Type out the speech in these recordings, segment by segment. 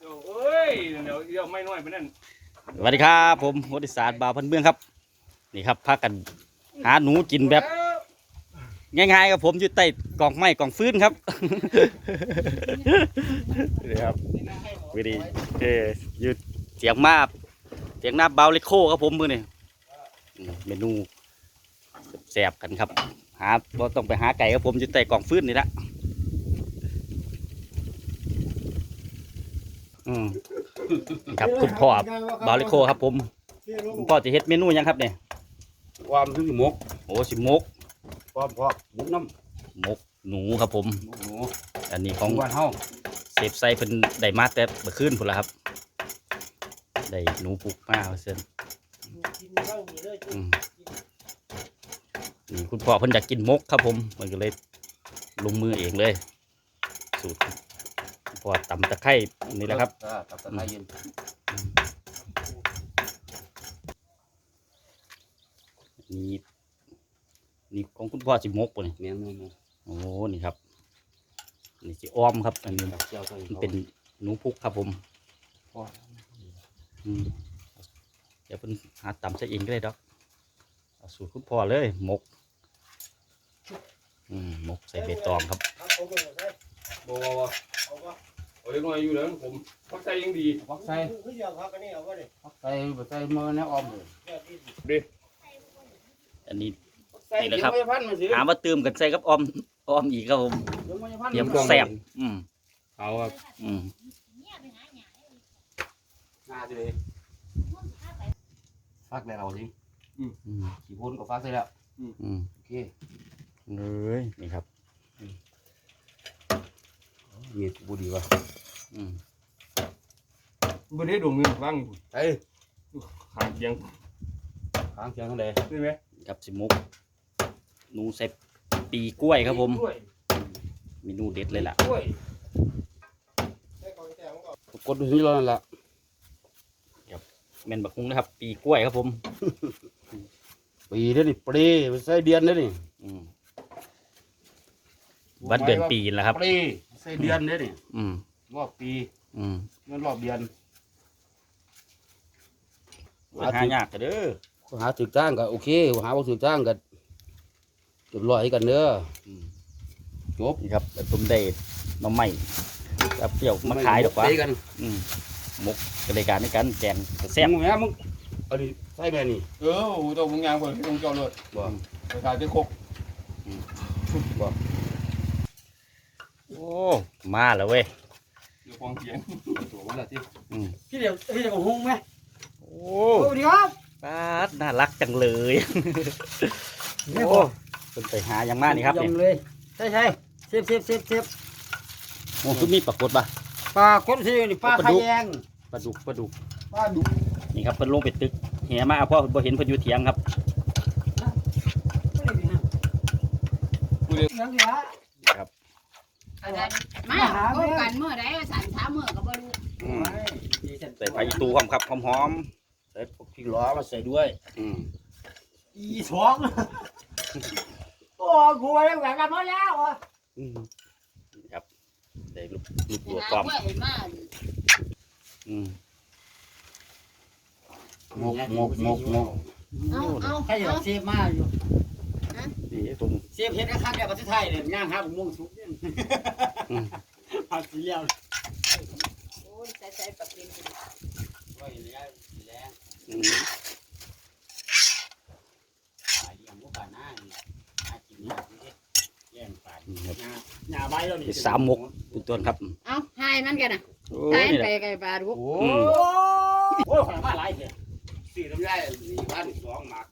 เดี๋ยวเอ้ยเดี๋ยวเดี๋ยวไม่น้อยไปนั่นสวัสดีครับผมวติศาสตร์บาวพันเมืองครับ นี่ครับพากันหาหนูกินแบบง่ายๆครับผมอยู่ใต้กองไม้กองฟืนครับ นี่ครับวิธีเอออยู่เสียงมาเสียงหน้าเบาเลโคครับผมมือนี่เมนูแสบกันครับ หาบ่ต้องไปหาไก่ครับผมอยู่ใต้กองฟืนนี่ละ อืมนี่ครับคุณพ่อบาลิโคครับ ผมคุณพ่อจะเฮ็ดเมนูหยังครับเนี่ยความถึงหมกโอ้สิมกความพอหมกน้มกหนูครับผมำหมกหนูอันนี้ขขอองงบ้านเฮาเซฟไซเพิ่นได้มาแต่เมื่อคืนพุ่นละครับได้หนูปลูกมาเอาเส้นอืมนี่คุณพ่อเพิ่นอยากกินมกครับผมมันก็เลยลงมือเองเลย สูตร คุณพ่อตำตะไคร้นี่แหละครับอ่าตับตะไคร้เย็นนี่นี่ของคุณพ่อสิมกป่ะนี่แม่นแม่นแม่นโอ้นี่ครับนี่สิอ้อมครับ อันนี้เจียวใส่มันเป็นหนูพุกครับผมพออืมเดี๋ยวเพิ่นหาตำใส่เองก็ได้ดอกเอาสูตรคุณพ่อเลยหมกอืมหมกใส่ใบตองครับบ่บ่บ่เอา เล็กน้อยอยู่แล้วผมพักใจยังดีฟักใส่คืออยากพักกันนี่เอาไว้ดิฟักใส่บ่ใส่มือแนวออมเลยอันนี้ใส่นี่แหละครับเดี๋ยวไม่พันมาสิหามาเติมกันใส่กับออมออมอีกครับผมเดี๋ยวไม่พันเดี๋ยวมันแสบอืมเอาครับอืมหน้าสิเลยฟักได้เราสิอืมขี้พ่นก็ฟักใส่แล้วอืมโอเคเลยนี่ครับ มีดบุดีวะอืมบ่ได้ดวงเงินว่างอยู่เฮ้ยขางเคียงข้างเคียงทางใดได้ไหมกับสิมกหนูใส่ปีกล้วยครับผมกล้วยเมนูเด็ดเลยล่ะกล้วยให้เขาแจ้งก่อนกดดูที่เรานั่นล่ะแม่นบักฮุ้งนะครับ ปีกล้วยครับผม ปีเด้อนี่ปรีไปใส่เดือนเด้อนี่อืมวันเดือนปีนแหล้วครับปรี ใส่เดือนเด้อนี่อืมรอบปีอืมเงินรอบเดือนหายากกันเด้อหาถึกจ้างก็โอเคหาบ่ถึกจ้างก็เรียบร้อยกันเด้ออืมจบนี่ครับแต่ผมได้หน้ำใหม่กับเปรี้ยวมาขายดอกวะไปกันอืมหมกกระไดการในการแกงกระแซ่บมึงแม่มึงเอาดิใส่แม่นี่ เออโอ้โหตัวมึงยางเปิดให้ตรงเจ้าเลยบ่ไปขายที่คกโอ้ มาแล้วเว้ยเดี๋ยวควงเคียงตัวมันละที่อืมพี่เดี๋ยวพี่เดี๋ยวหุ้งไหมโอ้สวัสดีครับป้าดน่ารักจังเลย โอ้เป็นไปหาอย่างมากนี่ครับนี่ยำเลยใช่ใช่เสียบเสียบเสียบเสียบโอ้คือมีปลากดป่ะ ปลาคนที่นี่ปลาปลาไข่ดุกแยงปลาดุกปลาดุก ปลาดุกนี่ครับเพิ่นลงไปตึกเหียมาเอาพ่อบ่เห็นเพิ่นอยู่เถียงครับยังเหลื ออันนั้นมาพบกันเมื่อใดว่าสันช้าเมื่อก็บ่รู้อืมใส่ไผ่ตูหอมครับหอมใส่พวกพริกล้อมาใส่ด้วยๆอืมอีสองโอ้กูไปแล้วแหวนกันหมดแล้วอะอืมนี่ครับได้ลูกลูกไปตัวหาปลอมเพื่อนมาอืมงกงกงกงกเอาเอาใครอยาเอากเสียบมาอยู่ นี่ตรงเสียบเห็ดข้างแก่ประเทศไทยเนี่ยย่างครับม่วงสุกเนี่ยอืมผัดสีเหลืองโอ้ยใส่ใส่ปลาเป็นไว้แล้วแล้วอืมขายอย่างพวกกันหน้านี่หากินยากนี่แย่งปาดนี่ครับหน้าใบแล้วนี่เป็นสามมกเป็นต้นครับเอาให้มันกันน่ะโอ้ให้นี่แหไปละไกลปลาดุกโอ้อืมโอ้ยขนาดมาหลายเสียสี่ทำได้สี่พันสองหมาก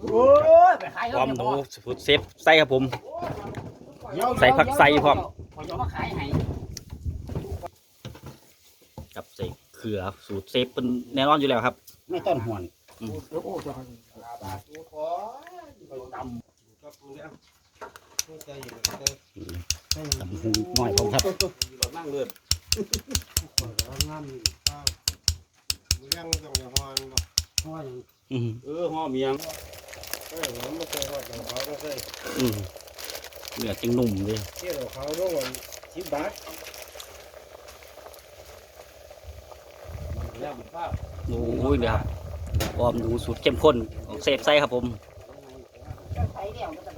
ห้าบาทแล้วกันโอ้ยไปขายพร้อมหนูสูตรเซฟใส่ครับผม ใส่ใส่ผักใส่พร้อมผมจะมาขายให้กับใส่เขือสูตรเซฟเป็นแน่นอนอยู่แล้วครับ ไม่ต้นห่วนโอ้โหจะบาทตัวขอตำก็ปูแล้วตำหูหน่อยผมครับนั่งเลือดยังต้องอย่าฮอนฮอนอืมเออห่อเมียง เออผมไม่เคยฮอดของเขาก็เคยอืมเนื้อจังหนุ่มเลยเที่ยวเขาต้องวันสิบบาทแล้วมันข้าวโอ้ยเดี๋ยวครับออมหนูสูตรเข้มข้นของเซฟไซครับผมใส่เดี่ยวก็ได้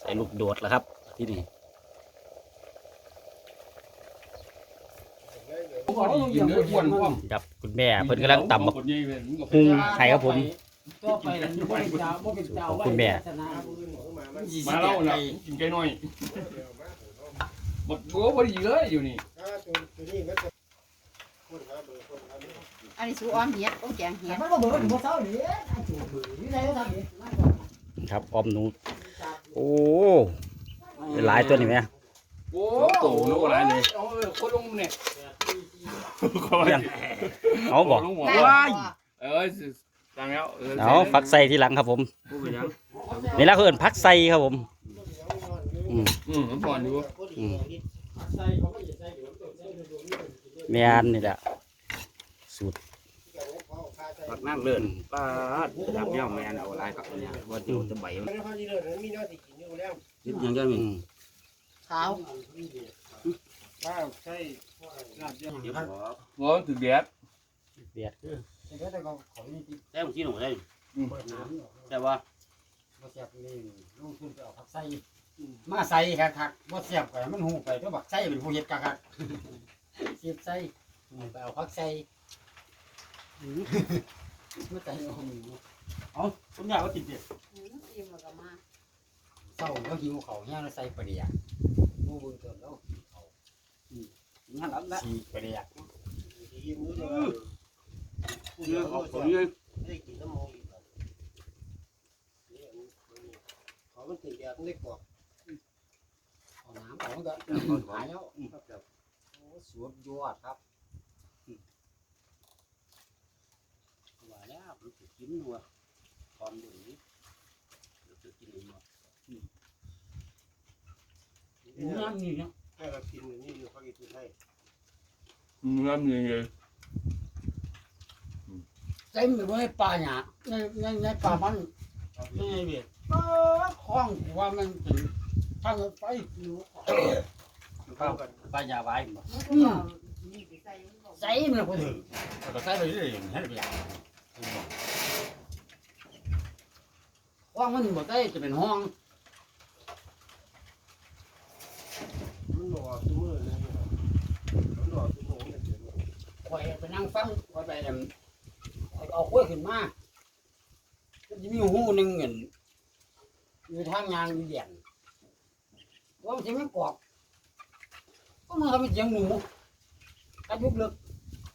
ใส่ลูกโดดแล้วครับ ที่นี่ ผมบอ กว่ากินเนื้ออ้วนพ่อมกับคุณแม่เพิ่นกำลังตำบักคนใหญ่เลยมึงก็หุงไข่ครับผมต่อไปแล้วบ่เป็นเจ้าบ่เป็นเจ้าคุณแม่ มาเล่าน่ะกินไก่น้อยหมดบัวพอดีเลยอยู่นี่อันนี้สูอ้อมเหี้ยต้มแกงเหี้ยดครับออมหนู โอ้หลายตัวนี่ไหมโอ้โหนึกว่าอะไรเลยเอาเออคนลงเนี่ย เอาบอกลงหัวได้ว้าบ่เออตังแล้วเออเอาฟักใส่ที่หลังครับผม พูดไปยังนี่ละเขาเอิ้นพักใส่ครับผม อืมผมก่อนอยู่อืมแม่นนี่แหละสูตรผักนั่งเลื่อนป้าดดับเนี่ยแมนเอาลายกับเนี่ยว่าเดี๋ยวจะใบมันนิดยังจะมีอืม ขาวเดี๋ยวขอหัวถึงแดดแต้มที่หนูได้แต่ว่าบ่เสียบนี่ลงทุนไปเอาผักใส่มาใส่คักๆบ่เสียบก็ให้มันหูไปตัวบักใส่เป็นผู้เฮ็ดคักๆเสียบใส่ไปเอาผักใส่บ่อใส่เอาหมูเอาผมอยากว่าติดเด็ดเศร้าแล้วหิวเขาแห้งแล้วใส่ปลาเดียกหมูเบิ่งต้นแล้ว งั้นรับแล้วสีปลาเดียกเรื่องของผมเลยเขามันติดแดดเล็กกว่าเอาน้ำเอามันก็หายแล้วโอ้สวดยอดครับว่าแล้วมันจะกินหัวความดุนี้จะกินหัวน้ำนี่เนาะ ให้เรากินอยู่นี่อยู่ภาคอีสานให้เงินยังไงเต็มไปหมดในป่าหญ้าในในในป่ามันในเวียดเออคล้องว่ามันเป็นทางรถไฟอยู่เข้ากันป่าหญ้าไว้บ่มันก็เอานี่ไปใส่มันก็ใส่มันก็ถึงก็ใส่ไปเรื่อยๆให้ไปอย่างห้องมันบ่ได้จะเป็นห้อง มันหล่อซื้อมือเลยมันหล่อซื้อมือเนี่ยเดี๋ยว ข่อยไปนั่งฟังข่อยไปอั่นข่อยเอากล้วยขึ้นมามันจะมีหูหนึงเงินอยู่ทางยางอยู่เดียนว่ามันสิมันกรอกก็มันทำเป็นเสียงหนูกระยุกเลิก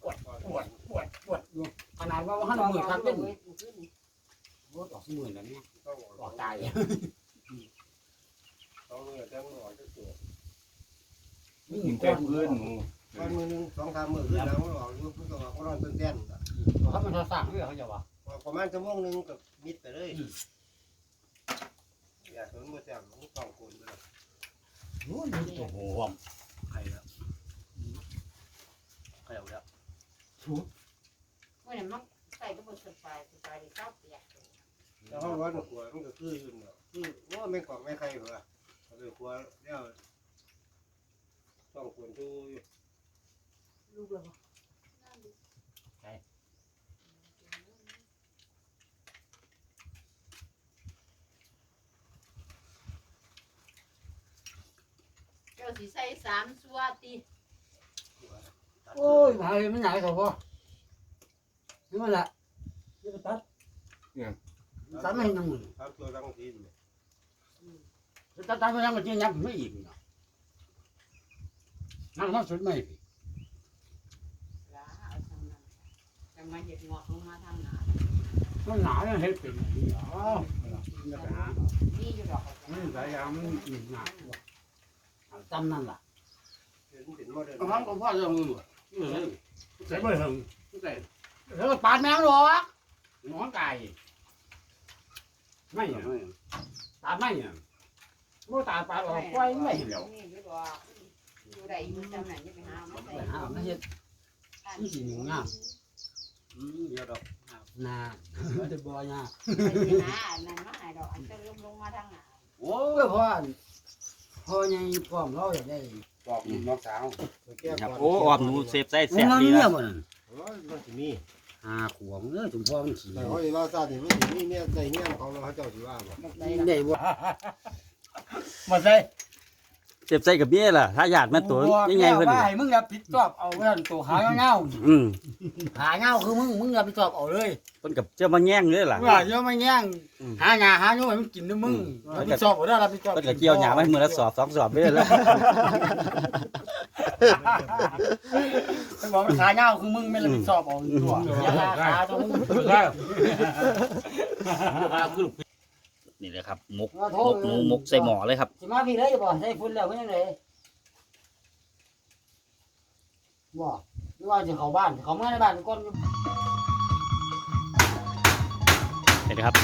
ปวดปวดปวดปวดอยู่ขนาดว่าว่าหันมือคักเป็นโอ้ตอกมือแล้วเนี่ยต้องออกตายต้องเนื้อแจ้งหล่อจะตัววิ่งกินก้แต่อนเพื่อนหนู วันมือหนึ่งสองสามมือขึ้นแล้วมันหล่ออยู่มันก็ว่าเขานอนต้นแต้นเขามันสร้างเรื่องเขาจะว่าประมาณชั่วโมงหนึ่งกับมิดไปเลยอยากเห็นมือแต้มมันต้องโกนไปเลยโอ้ยมันตัวหัวไข่แล้วไข่เอาแล้วเมื่อนั้นมันใส่ก็บ่สบายสบายดีเจ้าเปียกแล้วเขาร้อนหัวมันก็คืออยู่เนาะคือว่าไม่กล่องไม่ใครเหรอเอาไปหัวแล้วต้องโกนดูอยู่ ลูกเลยบ่เจ้าสิใส่สามสัวติโอ้ยมาเลยมันใหญ่เขาพ่อนี่มันละนี่มันตัดตัดไม่ยังมือทำตัวตั้งทีนตัดตัดไม่ยังมันจะยับไม่อีกเนาะนั่งมาสุดไม่พี่ ลาเอาทำนั้นจะ มาเห็ดงอกลงมาทางหนามันหนาเนี่ยเฮ็ดเป็นอย่างนี้อ๋อจะไปหานี่อยู่ดอกอืมสายยางมันหนักจำนั่นล่ะเห็นเป็นโมเดลกำลังก็พ่อจะมือใส่ไม่ถึงใส่แล้วปาดแมงหรอหนอนไก่ไม่เนี่ยตาไม่เนี่ยว่าตาปาดออกไว้ไม่เห็นแล้วนี่อยู่ดอกอยู่ได้อยู่จำไหนจะไปหามาไปใส่หาไม่เห็นนี่สิหนูงาม อืมเดี๋ยวดอกนาจะบ่ยากไปหาอันนั้นมาให้ดอกอันจะลงลงมาทางหนาโอ้ยพ่อพ่อใหญ่พร้อมเราอยากได้บอกน้องสาวแก้ครับก่นโอ้ออมหนูเซฟไส้มึแซ่งบเอาดีเมียนะบ่นั่นโอ้ยมันสิมีหาขวงเอ้ยจุมพ่อมันขี่แต่เขาสิว่าซาดิมันสิมีเนี่ยใจเนี่ยของเราเขาเจ้าสิว่าบ่ ได้บ่ มาใส่ เซฟไส้กับเบี้ยล่ะ ถ้าหยาดมันตัวยังไงเพิ่นว่าให้มึงอย่าผิดชอบเอาเงินตัวหาเงาอืมๆหาเงาคือมึงมึงอย่าผิดชอบเอาเลยเพิ่นกับเจ้ามาแย่งเลยล่ะ ว่าเยอะไม่แย่งอืมหาหญ้าหาโยให้มันกินด้วยมึงรับผิดชอบเอาได้อรับผิดชอบเพิ่นก็เกี่ยวหยาไว้มือละสอบสองสอบเด้อแล้วมันบอกมันขาเงาคือมึงไม่รับผิดชอบเอาตัวอย่าหาขาตัวมึง นี่เลยครับหมกหมกหนูหมกใส่หม้อเลยครับสิมาพี่เลยบ่ใส่ฝุ่นแล้วมันยังไงบ่หรือว่าจะเข้าบ้านเข้ามาในบ้านก่อนเห็นไหมครับ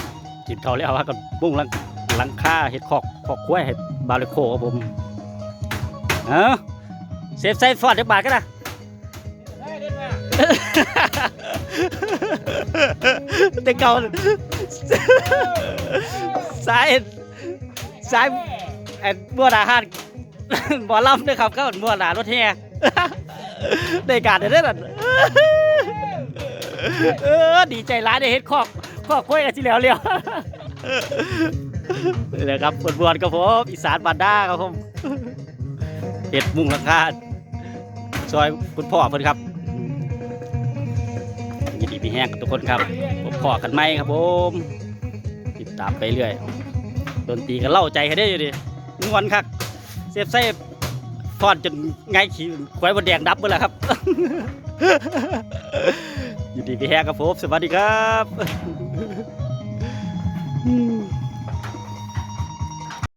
กินเขาวแล้วว่ากันบุ้งหลังหลังคาเห็ดขอกขอกกล้วยเห็ดบาริโคครับผมเออเซฟไซส์ฟอดจักบาทกันนะแต่เก่า สายสายไอ้บัวดาฮานบอลำด้วยครับก็บัวดารถแห่ได้การเด้เด้อนั่นเออดีใจร้ายได้เฮ็ดขอกขอกกล้วยกันสิแล้วเร็วนี่แหละครับบวนๆกับผมอีสานบ้านด้าครับผมเฮ็ดมุ่งหลังคาซอยคุณพ่อเพิ่นครับยินดีพี่แห้งกับทุกคนครับ ผมพอกันไหมครับผม ดตามไปเรื่อยดนตรีก็เล่าใจให้ได้อยู่ดิงวันคักเซฟเซฟฟอนจนไงขี้ควายบนแดงดับไปแล้วครับยินดีพี่แห้งครับผมสวัสดีครับ